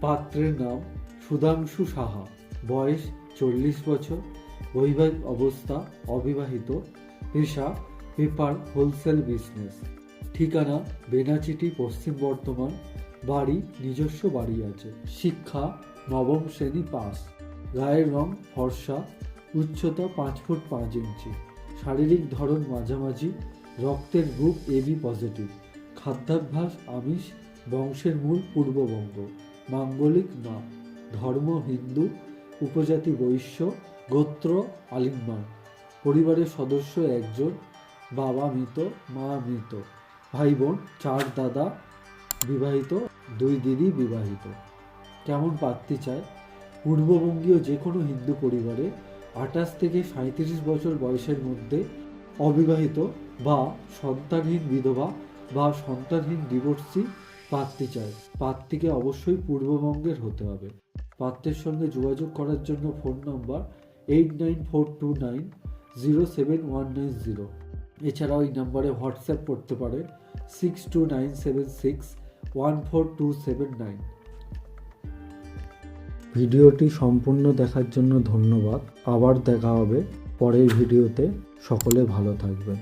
পাত্রের নাম সুধাংশু সাহা। বয়স চল্লিশ বছর। বৈবাহিক অবস্থা অবিবাহিত। পেশা পেপার হোলসেল বিজনেস। ঠিকানা বেনাচিটি, পশ্চিম বর্ধমান। বাড়ি নিজস্ব বাড়ি আছে। শিক্ষা নবম শ্রেণি পাস। গায়ের রং ফর্সা। উচ্চতা পাঁচ ফুট পাঁচ ইঞ্চি। শারীরিক ধরন মাঝামাঝি। রক্তের গ্রুপ এবি পজিটিভ। খাদ্যাভ্যাস আমিষ। বংশের মূল পূর্ববঙ্গ। মাঙ্গলিক না ধর্ম, হিন্দু, উপজাতি বৈশ্য, গোত্র আলিম্বান পরিবারের সদস্য একজন, বাবা মৃত, মা মৃত। ভাই বোন চার দাদা বিবাহিত, দুই দিদি বিবাহিত। কেমন পাত্রী চায়? পূর্ববঙ্গীয় যে কোনো হিন্দু পরিবারে আঠাশ থেকে সাঁত্রিশ বছর বয়সের মধ্যে অবিবাহিত বা সন্তানহীন বিধবা বা সন্তানহীন ডিভোর্সি পাত্রী চাই পাত্রীকে অবশ্যই পূর্ববঙ্গের হতে হবে। পাত্রের সঙ্গে যোগাযোগ করার জন্য phone number eight nine four two nine zero seven one nine zero. এছাড়াও এই নাম্বারে হোয়াটসঅ্যাপ করতে পারেন six two nine seven six one four two seven nine. ভিডিওটি সম্পূর্ণ দেখার জন্য ধন্যবাদ। আবার দেখা হবে পরের ভিডিওতে। সকলে ভালো থাকবেন।